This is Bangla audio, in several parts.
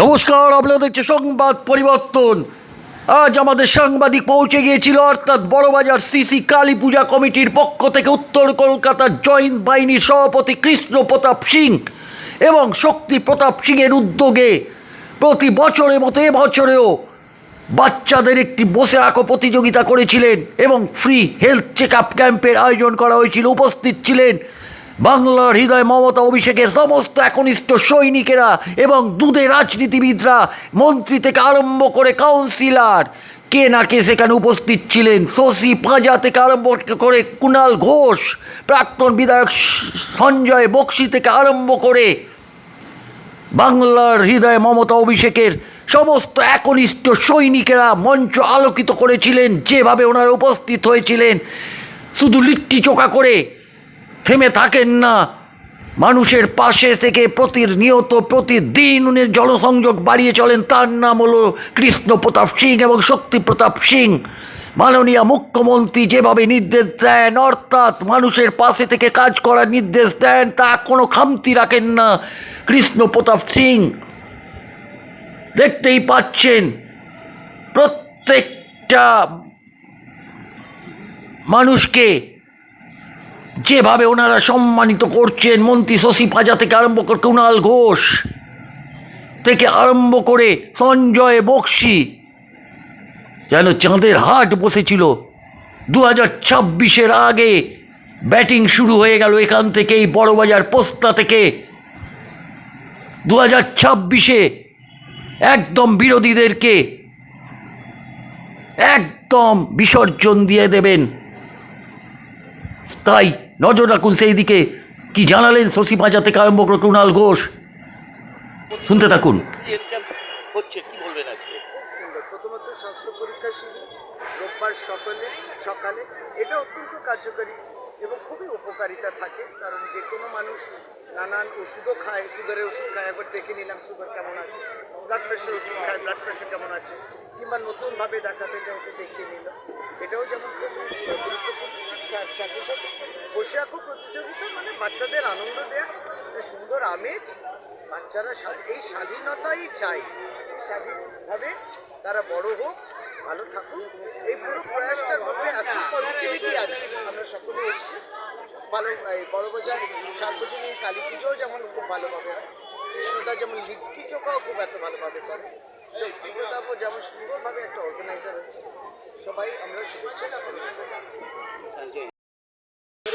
নমস্কার, আপনারা দেখছে সংবাদ পরিবর্তন। আজ আমাদের সাংবাদিক পৌঁছে গিয়েছিল, অর্থাৎ বড়বাজার সিসি কালী পূজা কমিটির পক্ষ থেকে উত্তর কলকাতার জয়েন্ট বাহিনীর সভাপতি কৃষ্ণ প্রতাপ সিং এবং শক্তি প্রতাপ সিংয়ের উদ্যোগে প্রতি বছরের মতো এবছরেও বাচ্চাদের একটি বসে আঁকো প্রতিযোগিতা করেছিলেন এবং ফ্রি হেলথ চেক আপ ক্যাম্পের আয়োজন করা হয়েছিল। উপস্থিত ছিলেন বাংলার হৃদয় মমতা অভিষেকের সমস্ত একনিষ্ঠ সৈনিকেরা এবং দুধে রাজনীতিবিদরা মন্ত্রী থেকে আরম্ভ করে কাউন্সিলার। কে না কে সেখানে উপস্থিত ছিলেন? শশী পাঁজা থেকে আরম্ভ করে কুণাল ঘোষ, প্রাক্তন বিধায়ক সঞ্জয় বক্সি থেকে আরম্ভ করে বাংলার হৃদয় মমতা অভিষেকের সমস্ত একনিষ্ঠ সৈনিকেরা মঞ্চ আলোকিত করেছিলেন, যেভাবে ওনারা উপস্থিত হয়েছিলেন। শুধু লিট্টি চোখা করে থেমে থাকেন না। মানুষের পাশে থেকে প্রতিনিয়ত, প্রতিদিন উনি জনসংযোগ বাড়িয়ে চলেন। তার নাম হলো কৃষ্ণ প্রতাপ সিং এবং শক্তি প্রতাপ সিং। মাননীয় মুখ্যমন্ত্রী যেভাবে নির্দেশ দেন, অর্থাৎ মানুষের পাশে থেকে কাজ করার নির্দেশ দেন, তা কোনো খামতি রাখেন না কৃষ্ণ প্রতাপ সিং। দেখতেই পাচ্ছেন, প্রত্যেকটা মানুষকে যেভাবে ওনারা সম্মানিত করছেন, মন্ত্রী শশী পাজা থেকে আরম্ভ করে কুণাল ঘোষ থেকে আরম্ভ করে সঞ্জয় বক্সি, যেন চাঁদের হাট বসেছিল। দু হাজার ছাব্বিশের আগে ব্যাটিং শুরু হয়ে গেল এখান থেকেই বড়বাজার পোস্তা থেকে। দু হাজার ছাব্বিশে একদম বিরোধীদেরকে একদম বিসর্জন দিয়ে দেবেন। তাই নজর রাখুন সেই দিকে। কি জানালেন শশী পাঁজা থেকে আরম্ভ করে কুণাল ঘোষ? শুনতে থাকুন। হচ্ছে কি বলবেন আজকে? সুন্দর প্রথমত স্বাস্থ্য পরীক্ষা শিবির রোববার সকালে সকালে। এটা অত্যন্ত কার্যকারী এবং খুবই উপকারিতা থাকে কারণ যে কোনো মানুষ নানান ওষুধও খায় সুগারের ওষুধ খায়। একবার দেখে নিলাম সুগার কেমন আছে ব্লাড প্রেশার ওষুধ খায় ব্লাড প্রেশার কেমন আছে কিংবা নতুনভাবে দেখাতে চাইছে দেখিয়ে নিল। এটাও যেমন খুবই গুরুত্বপূর্ণ সাথে সাথে বসে আঁকো প্রতিযোগিতা মানে বাচ্চাদের আনন্দ দেয়া সুন্দর আমেজ। বাচ্চারা এই স্বাধীনতাই চাই স্বাধীনভাবে তারা বড় হোক, ভালো থাকুক। এই পুরো প্রয়াসটার মধ্যে এত পজিটিভিটি আছে। আমরা সকলে এসেছি। ভালো বড়বাজার সার্বজনীন কালী পুজোও যেমন খুব ভালোভাবে হয়, কৃষ্ণদা যেমন লিট্টি চোখাও খুব এত ভালোভাবে করে। শক্তি প্রতাপও যেমন সুন্দরভাবে একটা অর্গানাইজার হচ্ছে। সবাই, আমরা শুভেচ্ছা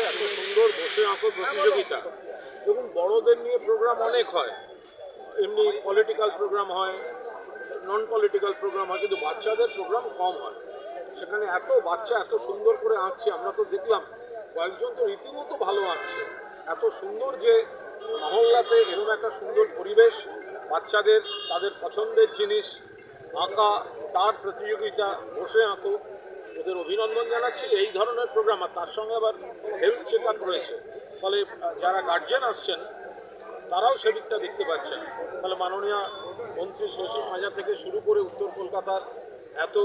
এত সুন্দর বসে আঁকো প্রতিযোগিতা। দেখুন, বড়দের নিয়ে প্রোগ্রাম অনেক হয়। এমনি পলিটিক্যাল প্রোগ্রাম হয় নন পলিটিক্যাল প্রোগ্রাম হয়, কিন্তু বাচ্চাদের প্রোগ্রাম কম হয়। সেখানে এত বাচ্চা, এত সুন্দর করে আঁকছে, আমরা তো দেখলাম, কয়েকজন তো রীতিমতো ভালো আঁকছে। এত সুন্দর যে মহল্লাতে এরকম একটা সুন্দর পরিবেশ, বাচ্চাদের, তাদের পছন্দের জিনিস আঁকা তার প্রতিযোগিতা বসে আঁকো। ওদের অভিনন্দন জানাচ্ছি। এই ধরনের প্রোগ্রাম আর তার সঙ্গে আবার হেলথ চেক আপ রয়েছে। ফলে যারা গার্জেন আসছেন, তারাও সেদিকটা দেখতে পাচ্ছেন। ফলে মাননীয় মন্ত্রী শশী মাজা থেকে শুরু করে উত্তর কলকাতার এত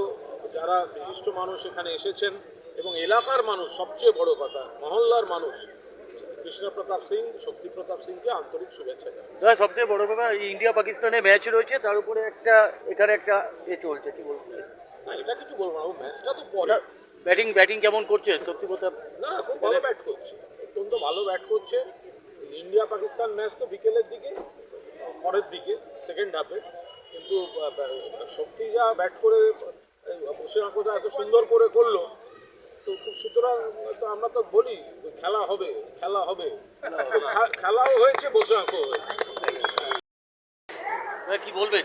যারা বিশিষ্ট মানুষ এখানে এসেছেন এবং এলাকার মানুষ, সবচেয়ে বড় কথা, মহল্লার মানুষ কৃষ্ণ প্রতাপ সিং শক্তি প্রতাপ সিংকে আন্তরিক শুভেচ্ছা জানাই। সবচেয়ে বড় ব্যাপার এই ইন্ডিয়া পাকিস্তানের ম্যাচ রয়েছে তার উপরে একটা এখানে একটা এ চলছে কি বলব? না এটা কিছু বলব না ম্যাচটা তো পরে। ব্যাটিং ব্যাটিং কেমন করছেন সত্যি কথা না খুব ভালো ব্যাট করছে অত্যন্ত ভালো ব্যাট করছে। ইন্ডিয়া পাকিস্তান ম্যাচ তো বিকেলের দিকে পরের দিকে সেকেন্ড হাফে কিন্তু শক্তি যা ব্যাট করে বসে এত সুন্দর করে করল তো খুব সুতরাং তো আমরা তো বলি খেলা হবে খেলা হবে। খেলাও হয়েছে বসে আঁকো কি বলবেন?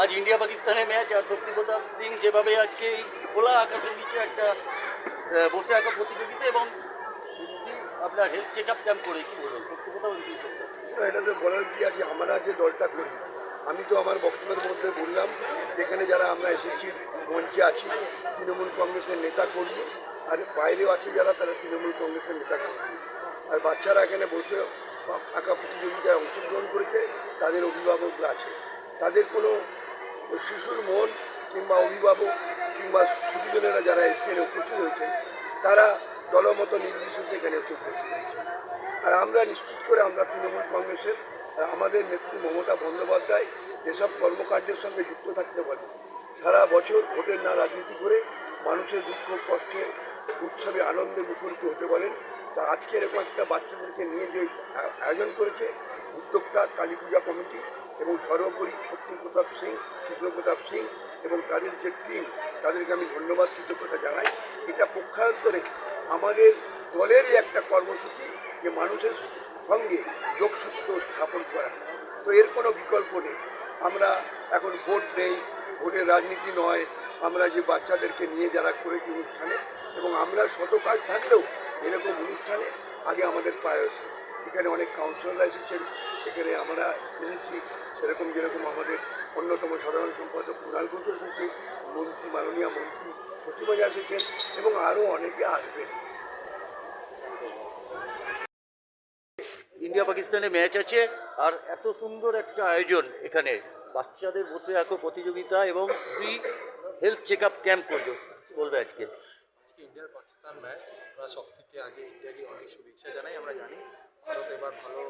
আজ ইন্ডিয়া পাকিস্তানের ম্যাচ আর শক্তি প্রতাপ সিং যেভাবে আজকে এই খোলা আকাশের নিচে একটা বসে আঁকা প্রতিযোগিতা এবং আপনার হেলথ চেক আপ ক্যাম্প করে কি বলবেন? শক্তি প্রতাপ এবং কি প্রতাপ? না, এটা তো বলার কি আছে? আমরা যে দলটা করি আমি তো আমার বক্তব্যের মধ্যে বললাম, যেখানে যারা আমরা এসেছি, মঞ্চে আছি, তৃণমূল কংগ্রেসের নেতা কর্মী আর বাইরেও আছে যারা, তারা তৃণমূল কংগ্রেসের নেতা কর্মী আর বাচ্চারা এখানে বসে আঁকা প্রতিযোগিতায় অংশগ্রহণ করেছে, তাদের অভিভাবকরা আছে। তাদের কোনো শিশুর মন কিংবা অভিভাবক কিংবা সুদীজনেরা যারা এখানে উপস্থিত হয়েছেন তারা দলমত নির্বিশেষে এখানে উপস্থিত হয়েছে। আর আমরা নিশ্চিত করে আমরা তৃণমূল কংগ্রেসের আমাদের নেত্রী মমতা বন্দ্যোপাধ্যায় যেসব কর্মকাণ্ডের সঙ্গে যুক্ত থাকতে পারে, সারা বছর ভোটের না রাজনীতি করে মানুষের দুঃখ, কষ্টে, উৎসবে আনন্দে মুখরিত হতে পারেন তা আজকে এরকম একটা বাচ্চাদেরকে নিয়ে যে আয়োজন করেছে, উদ্যোক্তা কালী পূজা কমিটি এবং সর্বোপরি শক্তি প্রতাপ সিং কৃষ্ণ প্রতাপ সিং এবং তাদের যে টিম তাদেরকে আমি ধন্যবাদ, কৃতজ্ঞতা জানাই। এটা পক্ষান্তরে আমাদের দলেরই একটা কর্মসূচি যে মানুষের সঙ্গে যোগসূত্র স্থাপন করা। তো এর কোনো বিকল্প নেই। আমরা এখন ভোট নেই, ভোটের রাজনীতি নয়। আমরা যে বাচ্চাদেরকে নিয়ে যারা করেছি অনুষ্ঠানে এবং আমরা শত কাজ থাকলেও এরকম অনুষ্ঠানে আগে আমাদের প্রায়োরিটি এখানে অনেক কাউন্সিলররা এসেছেন, এখানে আমরা এসেছি। সেরকম যেরকম আমাদের অন্যতম সাধারণ সম্পাদক কুণাল ঘোষ এসেছে, মন্ত্রী মাননীয় মন্ত্রী সচিবাজা এসেছেন এবং আরও অনেকে আসবেন। ইন্ডিয়া পাকিস্তানের ম্যাচ আছে আর এত সুন্দর একটা আয়োজন এখানে। বাচ্চাদের বসে রাখো প্রতিযোগিতা এবং free health check up camp করল কি বলবে আজকে? আজকে ইন্ডিয়ার পাকিস্তান ম্যাচ। আমরা সব থেকে আগে ইন্ডিয়াকে অনেক শুভেচ্ছা জানাই, আমরা জানি ভারত এবার ভালো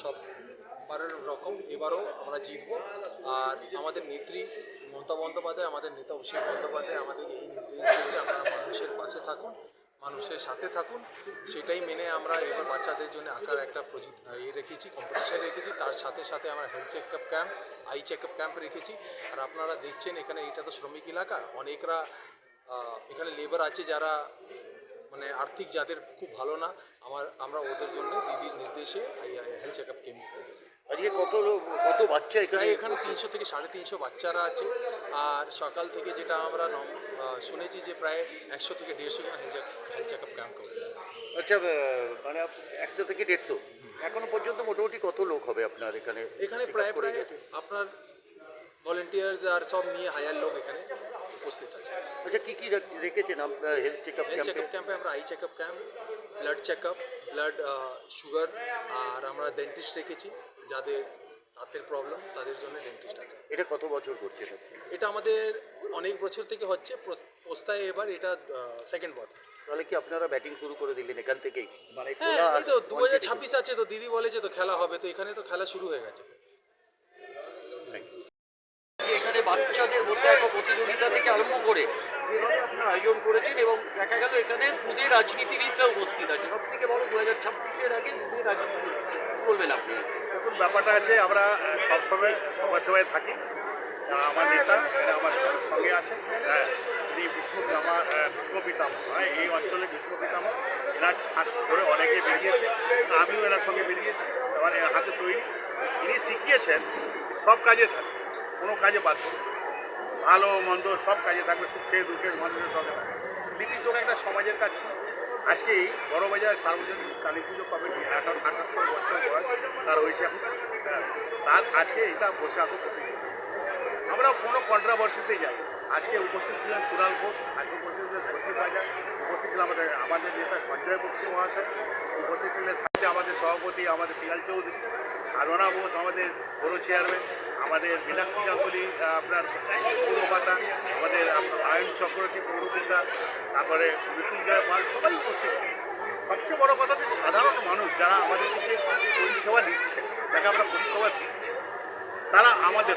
সব বারের রকম, এবারও আমরা জিতবো। আর আমাদের নেত্রী মমতা বন্দ্যোপাধ্যায়, আমাদের নেতা অভিষেক বন্দ্যোপাধ্যায় আমাদের এই নির্দেশ আপনারা মানুষের পাশে থাকুন। মানুষের সাথে থাকুন। সেটাই মেনে আমরা এবার বাচ্চাদের জন্য আঁকার একটা ইয়ে রেখেছি কম্পিটিশন রেখেছি। তার সাথে সাথে আমরা health checkup camp eye checkup camp রেখেছি। আর আপনারা দেখছেন এখানে এটা তো শ্রমিক এলাকা। অনেকরা এখানে লেবার আছে যারা মানে আর্থিক যাদের খুব ভালো না। আমার, আমরা ওদের জন্য দিদির নির্দেশে হেলথ চেক আপ ক্যাম্প করেছি। আজকে কত লোক- কত বাচ্চা এখানে? এখানে তিনশো থেকে সাড়ে তিনশো বাচ্চারা আছে। আর সকাল থেকে যেটা আমরা শুনেছি যে প্রায় একশো থেকে দেড়শো জন হেলথ চেক আপ ক্যাম্প করেছে। আচ্ছা মানে একশো থেকে দেড়শো। এখনও পর্যন্ত মোটামুটি কত লোক হবে আপনার এখানে এখানে প্রায় প্রায়? আপনার ভলেন্টিয়ার্স আর সব নিয়ে হাজার লোক এখানে উপস্থিত আছে। আচ্ছা কি কি রাখ- রেখেছেন আপনার হেলথ চেক আপ চেক ক্যাম্পে আপ ক্যাম্পে আমরা eye check up camp blood check up blood sugar আর আমরা ডেন্টিস্ট রেখেছি। যাদের দাঁতের প্রবলেম তাদের জন্য ডেন্টিস্ট আছে। এটা কত বছর আপনি? এটা আমাদের অনেক বছর থেকে হচ্ছে পোস্তায় এবার এটা সেকেন্ড বছর। তাহলে কি আপনারা ব্যাটিং শুরু করে দিলেন এখান থেকেই? মানে হ্যাঁ তো দু হাজার ছাব্বিশ আছে তো দিদি বলেছে তো খেলা হবে তো এখানে তো খেলা শুরু হয়ে গেছে। এখানে বাচ্চাদের মধ্যে একটা প্রতিযোগিতা থেকে আরম্ভ করে যেভাবে আপনারা আয়োজন করেছেন এবং দেখা গেল এখানে দুধের রাজনীতিবিদরা উপস্থিত আছে সব থেকে বড় দু হাজার ছাব্বিশের আগে দুধের রাজনীতি বলবেন আপনি। দেখুন ব্যাপারটা আছে, আমরা সবসময় সময় সময় থাকি। আমার নেতা আমার সঙ্গে আছে। হ্যাঁ তিনি বিষ্ণু আমার বিষ্ণু পিতামহ। হ্যাঁ এই অঞ্চলে বিষ্ণু পিতামহ, এরা হাত করে অনেকে বেরিয়েছে। আমিও এনার সঙ্গে বেরিয়েছি এর হাতে তৈরি। ইনি শিখিয়েছেন, সব কাজে থাকে, কোনো কাজে বাদ ভালো, মন্দ, সব কাজে থাকবে সুখে, দুঃখে মানুষের সঙ্গে থাকে। লিপির জন্য একটা সমাজের কাজ। আজকেই বড়বাজার সার্বজনীন কালী পুজো কমিটি আঠারো আটাত্তর বছর বয়স তার হয়েছে এখন। হ্যাঁ, তার আজকে এটা বসে এখন আমরা কোনো কন্ট্রাভার্সিতে যাই। আজকে উপস্থিত ছিলেন কুণাল ঘোষ আজকে উপস্থিত ছিলেন ষষ্ঠী বাজার উপস্থিত ছিলেন আমাদের আমাদের নেতা সঞ্জয় বক্সি মহাশয়। উপস্থিত ছিলেন আমাদের সভাপতি আমাদের পিয়াল চৌধুরী আরোনা বোস আমাদের পৌর চেয়ারম্যান আমাদের মীনাক্ষী গাঙ্গুলি আপনার পৌরপাতা আমাদের আয়ন চক্রবর্তী পৌরপিতা তারপরে মৃত্যুঞ্জয় পাল সবাই উপস্থিত। সবচেয়ে বড় কথা যে সাধারণ মানুষ যারা আমাদের কাছে পরিষেবা দিচ্ছে যাকে আমরা পরিষেবা দিচ্ছি তারা আমাদের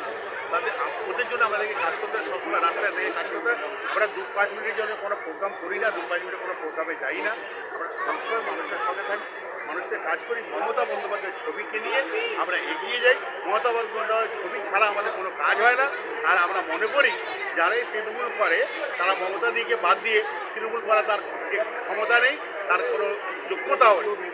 তাদের ওদের জন্য আমাদেরকে কাজ করতে হয়, সবসময় রাস্তায় থেকে কাজ করতে হয়। আমরা দু পাঁচ মিনিটের জন্য কোনো প্রোগ্রাম করি না দু পাঁচ মিনিটের কোনো প্রোগ্রামে যাই না। আমরা সবসময় মানুষের সঙ্গে থাকি। মানুষকে কাজ করি, মমতা বন্দ্যোপাধ্যায়ের ছবিকে নিয়ে আমরা এগিয়ে যাই। মমতা বন্দ্যোপাধ্যায়ের ছবি ছাড়া আমাদের কোনো কাজ হয় না। আর আমরা মনে করি যারা এই তৃণমূল করে, তারা মমতা দিকে বাদ দিয়ে তৃণমূল করা তার ক্ষমতা নেই, তার কোনো যোগ্যতাও নেই।